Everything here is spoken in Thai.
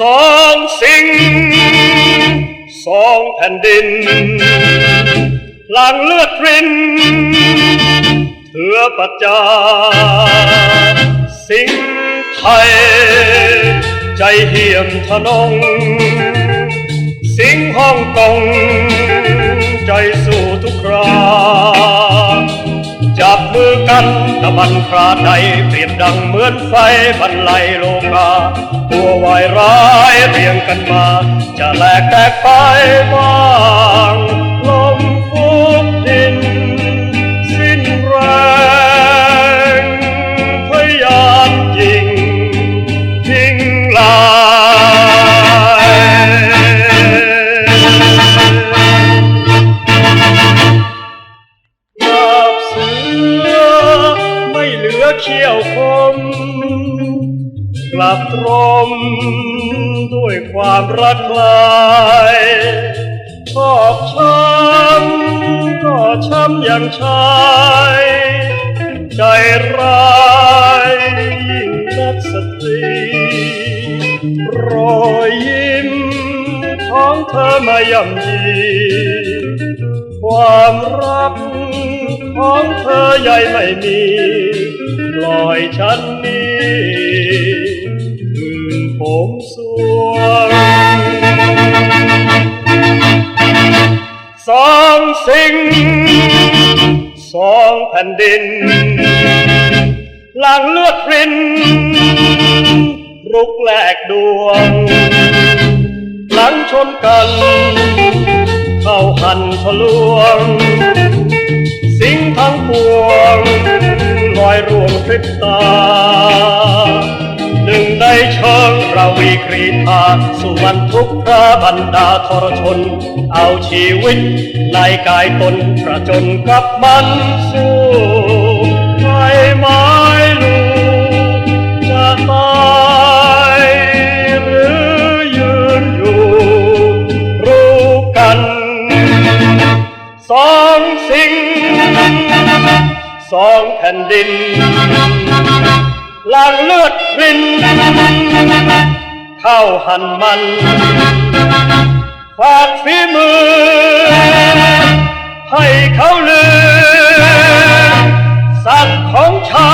สองสิ่งสองแผ่นดิน หลังเลือดรินเถือปัจจา สิงไทย ใจเหี่ยมทะนง สิงฮ่องกง ใจสู้ทุกคราจับมือกันตะบันคราใดเปรียบดังเหมือนไฟบรรลัยโลกาตัววายร้ายเรียงกันมา จะแหลกแตกไปบ้า เขี้ยวคม กลับตรม ด้วยความรักใคลายชอบช้ำก็ช้ำอย่างชายใจร้ายยิ่งนักสตรีรอยยิ้มของเธอมาย่ำยีความรักของเธอใหญ่ไม่มี ลอยฉันนี้คืนผมสวงสองสิ่ง สองแผ่นดิน หลังเลือดริน รุกแหลกดวง หลังชนกัน เข้าหันทะลวง สิ่งทั้งปวง อยรวมพริบตา หนึ่งในเชิงเราวีกรีธาสู่วันทุกพระบรรดาทรชน เอาชีวิตในกายตนประจนกับมันสู้ใครไม้ลูกจะตายหรือยืนอยู่รู้กัน สองสิ่ง สองแผ่นดินล้างเลือดริน เข้าหันมันฝากฝีมือ ให้เขาลือ สัตว์ของชา